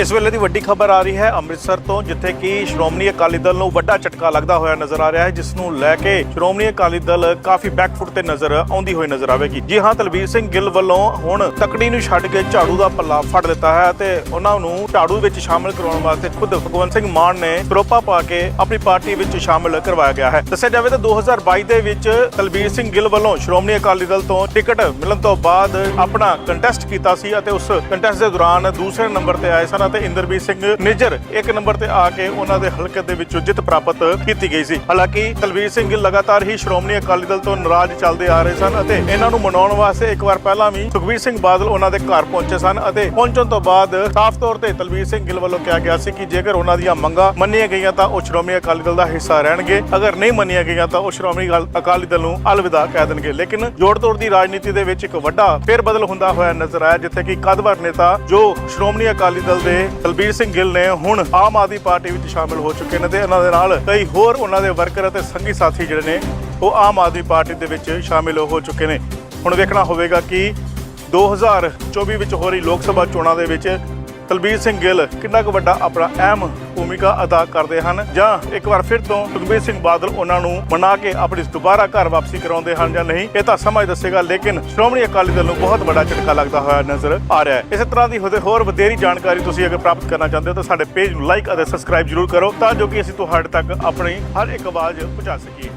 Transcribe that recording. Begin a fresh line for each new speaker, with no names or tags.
ਇਸ ਵੇਲੇ ਦੀ ਵੱਡੀ ਖਬਰ ਆ ਰਹੀ ਹੈ ਅੰਮ੍ਰਿਤਸਰ ਤੋਂ, ਜਿੱਥੇ ਕਿ ਸ਼੍ਰੋਮਣੀ ਅਕਾਲੀ ਦਲ ਨੂੰ ਵੱਡਾ ਝਟਕਾ ਲੱਗਦਾ ਹੋਇਆ ਨਜ਼ਰ ਆ ਰਿਹਾ ਹੈ, ਜਿਸ ਨੂੰ ਲੈ ਕੇ ਸ਼੍ਰੋਮਣੀ ਅਕਾਲੀ ਦਲ ਕਾਫੀ ਬੈਕਫੁੱਟ ਤੇ ਨਜ਼ਰ ਆਉਂਦੀ ਹੋਈ ਨਜ਼ਰ ਆਵੇਗੀ। ਜੀ ਹਾਂ, ਤਲਵੀਰ ਸਿੰਘ ਗਿੱਲ ਵੱਲੋਂ ਹੁਣ ਤਕੜੀ ਨੂੰ ਛੱਡ ਕੇ ਝਾੜੂ ਦਾ ਪੱਲਾ ਫੜ ਲਿੱਤਾ ਹੈ ਤੇ ਉਹਨਾਂ ਨੂੰ ਝਾੜੂ ਵਿੱਚ ਸ਼ਾਮਲ ਕਰਾਉਣ ਵਾਸਤੇ ਖੁਦ ਭਗਵੰਤ ਸਿੰਘ ਮਾਨ ਨੇ ਸਰੋਪਾ ਪਾ ਕੇ ਆਪਣੀ ਪਾਰਟੀ ਵਿੱਚ ਸ਼ਾਮਲ ਕਰਵਾਇਆ ਗਿਆ ਹੈ। ਦੱਸਿਆ ਜਾਵੇ ਤਾਂ 2022 ਦੇ ਵਿੱਚ ਤਲਵੀਰ ਸਿੰਘ ਗਿੱਲ ਵੱਲੋਂ ਸ਼੍ਰੋਮਣੀ ਅਕਾਲੀ ਦਲ ਤੋਂ ਟਿਕਟ ਮਿਲਣ ਤੋਂ ਬਾਅਦ ਆਪਣਾ ਕੰਟੈਸਟ ਕੀਤਾ ਸੀ ਅਤੇ ਉਸ ਕੰਟੈਸਟ ਦੇ ਦੌਰਾਨ ਦੂਸਰੇ ਨੰਬਰ ਤੇ ਆਏ ਸਨ ਅਤੇ ਇੰਦਰਬੀਰ ਸਿੰਘ ਨਿੱਜਰ ਇੱਕ ਨੰਬਰ ਤੇ ਆ ਕੇ ਉਹਨਾਂ ਦੇ ਹਲਕੇ ਦੇ ਵਿੱਚੋਂ ਜਿੱਤ ਪ੍ਰਾਪਤ ਕੀਤੀ ਗਈ ਸੀ। ਹਾਲਾਂਕਿ ਤਲਵੀਰ ਸਿੰਘ ਗਿੱਲ ਲਗਾਤਾਰ ਹੀ ਸ਼੍ਰੋਮਣੀ ਅਕਾਲੀ ਦਲ ਤੋਂ ਨਾਰਾਜ਼ ਚੱਲਦੇ ਆ ਰਹੇ ਸਨ ਅਤੇ ਇਹਨਾਂ ਨੂੰ ਮਨਾਉਣ ਵਾਸਤੇ ਇੱਕ ਵਾਰ ਪਹਿਲਾਂ ਵੀ ਸੁਖਬੀਰ ਸਿੰਘ ਬਾਦਲ ਉਹਨਾਂ ਦੇ ਘਰ ਪਹੁੰਚੇ ਸਨ ਅਤੇ ਪਹੁੰਚਣ ਤੋਂ ਬਾਅਦ ਸਾਫ਼ ਤੌਰ ਤੇ ਤਲਵੀਰ ਸਿੰਘ ਗਿੱਲ ਵੱਲੋਂ ਕਿਹਾ ਗਿਆ ਸੀ ਕਿ ਜੇਕਰ ਉਹਨਾਂ ਦੀਆਂ ਮੰਗਾਂ ਮੰਨੀਆਂ ਗਈਆਂ ਤਾਂ ਉਹ ਸ਼੍ਰੋਮਣੀ ਅਕਾਲੀ ਦਲ ਦਾ ਹਿੱਸਾ ਰਹਿਣਗੇ। ਅਗਰ ਨਹੀਂ ਮੰਨੀਆਂ ਗਈਆਂ ਤਾਂ ਉਹ ਸ਼੍ਰੋਮਣੀ ਅਕਾਲੀ ਦਲ ਨੂੰ ਅਲਵਿਦਾ ਕਹਿ ਦੇਣਗੇ। ਲੇਕਿਨ ਜੋੜ ਤੋੜ ਦੀ ਰਾਜਨੀਤੀ ਦੇ ਵਿੱਚ ਇੱਕ ਵੱਡਾ ਫੇਰ ਬਦਲ ਹੁੰਦਾ ਹੋਇਆ ਨਜ਼ਰ ਆਇਆ, ਜਿੱਥੇ ਕਿ ਕਦਵਰ ਨੇਤਾ ਜੋ ਸ਼੍ਰੋਮਣੀ ਅਕਾਲੀ ਦਲ ਦੇ ਤਲਬੀਰ ਸਿੰਘ ਗਿੱਲ ਨੇ ਹੁਣ ਆਮ ਆਦਮੀ ਪਾਰਟੀ ਵਿੱਚ ਸ਼ਾਮਿਲ ਹੋ ਚੁੱਕੇ ਨੇ ਤੇ ਇਹਨਾਂ ਦੇ ਨਾਲ ਕਈ ਹੋਰ ਉਹਨਾਂ ਦੇ ਵਰਕਰ ਅਤੇ ਸੰਗੀ ਸਾਥੀ ਜਿਹੜੇ ਨੇ, ਉਹ ਆਮ ਆਦਮੀ ਪਾਰਟੀ ਦੇ ਵਿੱਚ ਸ਼ਾਮਿਲ ਹੋ ਚੁੱਕੇ ਨੇ। ਹੁਣ ਵੇਖਣਾ ਹੋਵੇਗਾ ਕਿ 2024 ਵਿੱਚ ਹੋ ਰਹੀ ਲੋਕ ਸਭਾ ਚੋਣਾਂ ਦੇ ਵਿੱਚ ਤਲਬੀਰ ਸਿੰਘ ਗਿੱਲ ਕਿੰਨਾ ਕੁ ਵੱਡਾ ਆਪਣਾ ਅਹਿਮ ਭੂਮਿਕਾ ਅਦਾ ਕਰਦੇ ਹਨ? ਜਾਂ ਇੱਕ ਵਾਰ ਫਿਰ ਤੋਂ ਸੁਖਬੀਰ ਸਿੰਘ ਬਾਦਲ ਉਹਨਾਂ ਨੂੰ ਮਨਾ ਕੇ ਆਪਣੀ ਦੁਬਾਰਾ ਘਰ ਵਾਪਸੀ ਕਰਾਉਂਦੇ ਹਨ ਜਾਂ ਨਹੀਂ? ਇਹ ਤਾਂ ਸਮਾਂ ਦੱਸੇਗਾ, ਲੇਕਿਨ ਸ਼੍ਰੋਮਣੀ ਅਕਾਲੀ ਦਲ ਨੂੰ ਬਹੁਤ ਵੱਡਾ ਝਟਕਾ ਲੱਗਦਾ ਹੋਇਆ ਨਜ਼ਰ ਆ ਰਿਹਾ ਹੈ। ਇਸੇ ਤਰ੍ਹਾਂ ਦੀ ਹੋਦੇ ਹੋਰ ਵਧੇਰੀ ਜਾਣਕਾਰੀ ਤੁਸੀਂ ਅਗਰ ਪ੍ਰਾਪਤ ਕਰਨਾ ਚਾਹੁੰਦੇ ਹੋ ਤਾਂ ਸਾਡੇ ਪੇਜ ਨੂੰ ਲਾਈਕ ਅਤੇ ਸਬਸਕ੍ਰਾਈਬ ਜ਼ਰੂਰ ਕਰੋ ਤਾਂ ਜੋ ਕਿ ਅਸੀਂ ਤੁਹਾਡੇ ਤੱਕ ਆਪਣੀ ਹਰ ਇੱਕ ਆਵਾਜ਼ ਪਹੁੰਚਾ ਸਕੀਏ।